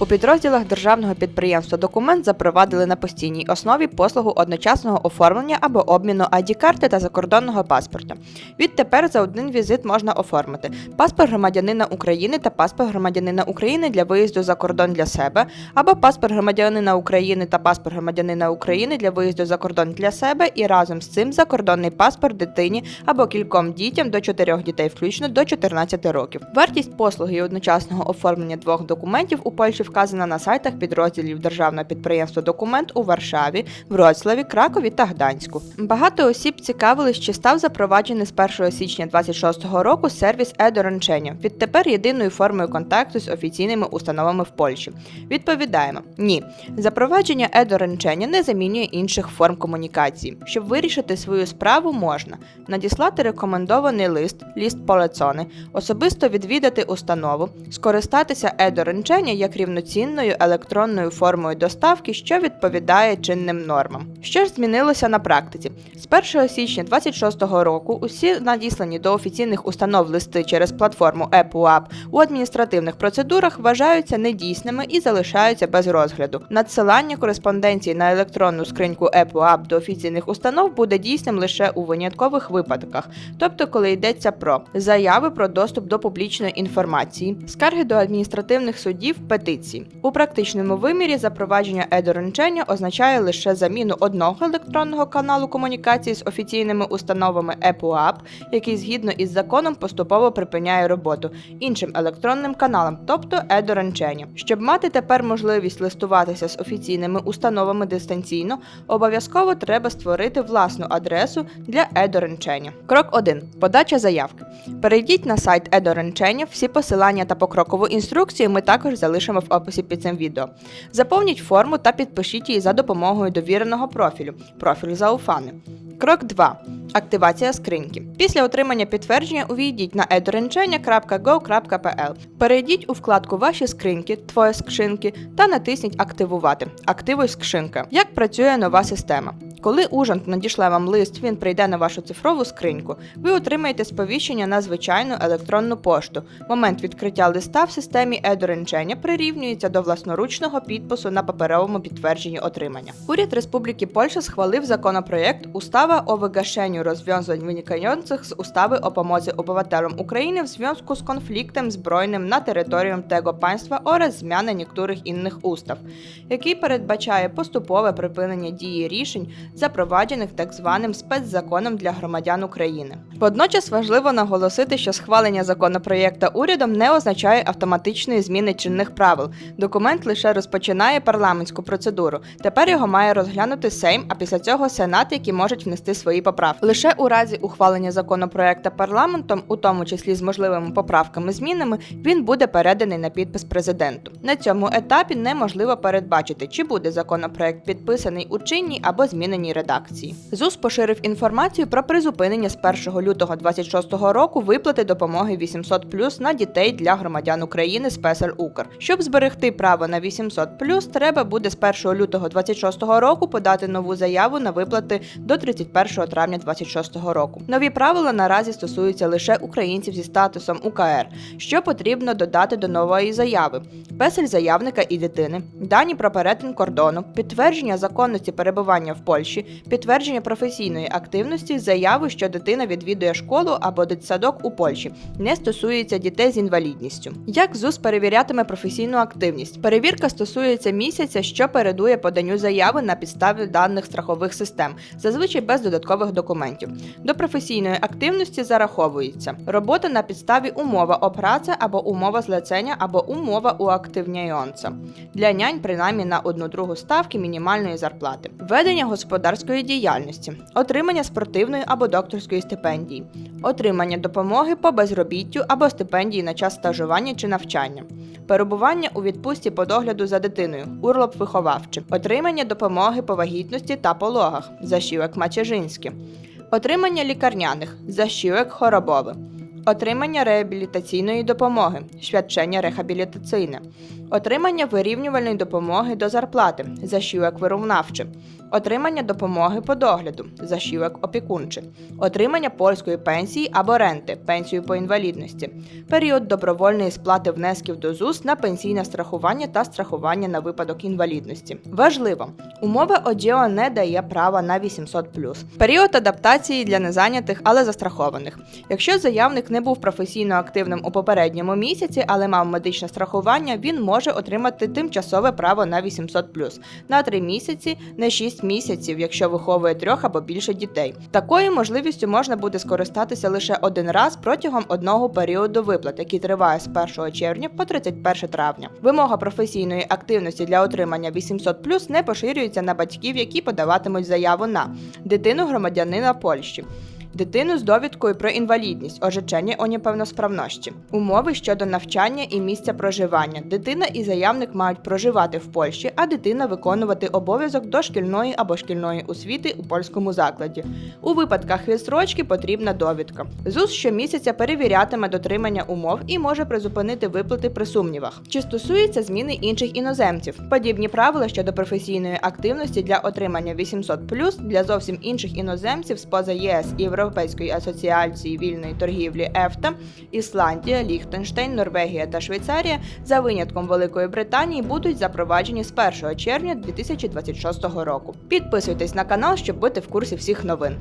У підрозділах державного підприємства документ запровадили на постійній основі послугу одночасного оформлення або обміну ID-карти та закордонного паспорта. Відтепер за один візит можна оформити паспорт громадянина України та паспорт громадянина України для виїзду за кордон для себе, або паспорт громадянина України та паспорт громадянина України для виїзду за кордон для себе і разом з цим закордонний паспорт дитині або кільком дітям до 4 дітей включно до 14 років. Вартість послуги і одночасного оформлення двох документів у Польщі вказана на сайтах підрозділів державного підприємства Документ у Варшаві, Вроцлаві, Кракові та Гданську. Багато осіб цікавились, чи став запроваджений з 1 січня 2026 року сервіс e-доручення, відтепер єдиною формою контакту з офіційними установами в Польщі. Відповідаємо: ні, запровадження e-доручення не замінює інших форм комунікації. Щоб вирішити свою справу, можна надіслати рекомендований лист, ліст полецони, особисто відвідати установу, скористатися e-доручення як рівноцінною електронною формою доставки, що відповідає чинним нормам. Що ж змінилося на практиці? З 1 січня 2026 року усі надіслані до офіційних установ листи через платформу EPUAP у адміністративних процедурах вважаються недійсними і залишаються без розгляду. Надсилання кореспонденції на електронну скриньку EPUAP до офіційних установ буде дійсним лише у виняткових випадках, тобто коли йдеться про заяви про доступ до публічної інформації, скарги до адміністративних судів, петиції. У практичному вимірі запровадження е-доручення означає лише заміну одного електронного каналу комунікації з офіційними установами EPUAP, який згідно із законом поступово припиняє роботу іншим електронним каналам, тобто е-доручення. Щоб мати тепер можливість листуватися з офіційними установами дистанційно, обов'язково треба створити власну адресу для е-доручення. Крок 1. Подача заявки. Перейдіть на сайт e-доручення, всі посилання та покрокову інструкцію ми також залишимо в описі під цим відео. Заповніть форму та підпишіть її за допомогою довіреного профілю. Профіль зауфани. Крок 2. Активація скриньки. Після отримання підтвердження увійдіть на edoręczenia.go.pl. Перейдіть у вкладку Ваші скриньки, твої скшинки та натисніть Активувати. Активуй скшинка. Як працює нова система? Коли Ужант надішле вам лист, він прийде на вашу цифрову скриньку. Ви отримаєте сповіщення на звичайну електронну пошту. Момент відкриття листа в системі e-доручення прирівнюється до власноручного підпису на паперовому підтвердженні отримання. Уряд Республіки Польща схвалив законопроект Устава о wygaszeniu rozwiązań wynikających z ustawy o pomocy obywatelom Ukrainy w związku z konfliktem zbrojnym na terytorium tego państwa oraz zmiany niektórych innych ustaw, який передбачає поступове припинення дії рішень, запроваджених так званим спецзаконом для громадян України. Водночас важливо наголосити, що схвалення законопроєкта урядом не означає автоматичної зміни чинних правил. Документ лише розпочинає парламентську процедуру. Тепер його має розглянути Сейм, а після цього Сенат, які можуть внести свої поправки. Лише у разі ухвалення законопроєкта парламентом, у тому числі з можливими поправками змінами, він буде переданий на підпис президенту. На цьому етапі неможливо передбачити, чи буде законопроект підписаний у чинній або зміненій редакції. ЗУС поширив інформацію про призупинення з 1 лютого 2026 року виплати допомоги 800 на дітей для громадян України з ПСР Укр. Щоб зберегти право на 800 треба буде з 1 лютого 2026 року подати нову заяву на виплати до 31 травня 2026 року. Нові правила наразі стосуються лише українців зі статусом УКР, що потрібно додати до нової заяви: песель заявника і дитини, дані про перетин кордону, підтвердження законності перебування в Польщі, підтвердження професійної активності, заяви, що дитина відвідує школу або дитсадок у Польщі, не стосується дітей з інвалідністю. Як ЗУС перевірятиме професійну активність? Перевірка стосується місяця, що передує поданню заяви на підставі даних страхових систем, зазвичай без додаткових документів. До професійної активності зараховується робота на підставі умова о праці або умова злецення або умова уактивняйонца. Для нянь принаймні на одну другу ставки мінімальної зарплати, ведення господарської діяльності, отримання спортивної або докторської стипендії, отримання допомоги по безробіттю або стипендії на час стажування чи навчання, перебування у відпустці по догляду за дитиною, урлоп виховавчий, отримання допомоги по вагітності та пологах, зашівок мачежинське, отримання лікарняних, зашівок хоробове, отримання реабілітаційної допомоги, свідчення рехабілітаційне, отримання вирівнювальної допомоги до зарплати, защівок вировнавче, отримання допомоги по догляду, защівок опікунче, отримання польської пенсії або ренти, пенсію по інвалідності, період добровольної сплати внесків до ЗУС на пенсійне страхування та страхування на випадок інвалідності. Важливо, умова ОДІО не дає права на 800+. Період адаптації для незайнятих, але застрахованих. Якщо заявник не був професійно активним у попередньому місяці, але мав медичне страхування, він може отримати тимчасове право на 800+, на 3 місяці, не 6 місяців, якщо виховує трьох або більше дітей. Такою можливістю можна буде скористатися лише один раз протягом одного періоду виплат, який триває з 1 червня по 31 травня. Вимога професійної активності для отримання 800+, не поширюється на батьків, які подаватимуть заяву на дитину громадянина Польщі. Дитину з довідкою про інвалідність, ожечення у неповносправності, умови щодо навчання і місця проживання. Дитина і заявник мають проживати в Польщі, а дитина виконувати обов'язок дошкільної або шкільної освіти у польському закладі. У випадках відстрочки потрібна довідка. ЗУС щомісяця перевірятиме дотримання умов і може призупинити виплати при сумнівах. Чи стосується зміни інших іноземців? Подібні правила щодо професійної активності для отримання 800+, для зовсім інших іноземців з поза ЄС і Європейської асоціації вільної торгівлі ЕФТА, Ісландія, Ліхтенштейн, Норвегія та Швейцарія за винятком Великої Британії будуть запроваджені з 1 червня 2026 року. Підписуйтесь на канал, щоб бути в курсі всіх новин.